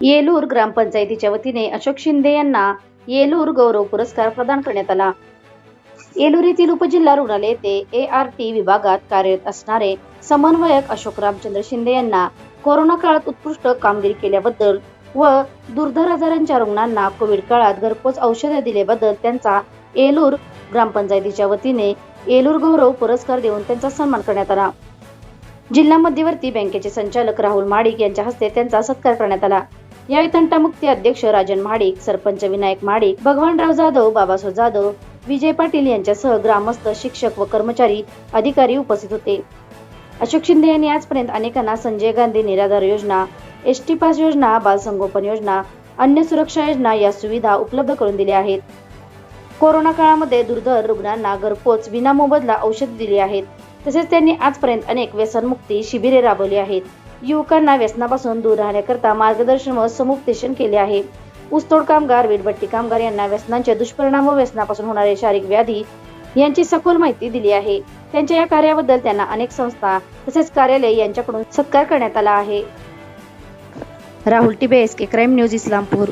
येलूर ग्रामपंचायतीच्या वतीने अशोक शिंदे यांना येलूर गौरव पुरस्कार प्रदान करण्यात आला. येलूर येथील उपजिल्हा रुग्णालय ते ए आर टी विभागात कार्यरत असणारे समन्वयक अशोक रामचंद्र शिंदे यांना कोरोना काळात उत्कृष्ट कामगिरी केल्याबद्दल व दुर्धर आजारांच्या रुग्णांना कोविड काळात घरपोच औषधे दिल्याबद्दल त्यांचा येलूर ग्रामपंचायतीच्या वतीने येलूर गौरव पुरस्कार देऊन त्यांचा सन्मान करण्यात आला. जिल्हा मध्यवर्ती बँकेचे संचालक राहुल माडिक यांच्या हस्ते त्यांचा सत्कार करण्यात आला. यावेळी तंटामुक्ती अध्यक्ष राजन महाडिक सरपंच विनायक महाडिक भगवानराव जाधव बाबासाहेब जाधव विजय पाटील यांच्यासह ग्रामस्थ शिक्षक व कर्मचारी अधिकारी उपस्थित होते. अशोक शिंदे यांनी आजपर्यंत अनेकांना संजय गांधी निराधार योजना एस टी पास योजना बालसंगोपन योजना अन्य सुरक्षा योजना या सुविधा उपलब्ध करून दिल्या आहेत. कोरोना काळामध्ये दुर्धर रुग्णांना घरपोच विनामोबदला औषध दिली आहेत. तसेच त्यांनी आजपर्यंत अनेक व्यसनमुक्ती शिबिरे राबवली आहेत. युवकांना व्यसनापासून दूर राहण्याकरता मार्गदर्शन व समुपदेशन केले आहे. ऊसतोड कामगार वीटभट्टी कामगार यांना व्यसनांचे दुष्परिणाम व व्यसनापासून होणारे शारीरिक व्याधी यांची सखोल माहिती दिली आहे. त्यांच्या या कार्याबद्दल त्यांना अनेक संस्था तसेच कार्यालय यांच्याकडून सत्कार करण्यात आला आहे. Rahul Tibe S K crime news Islampur.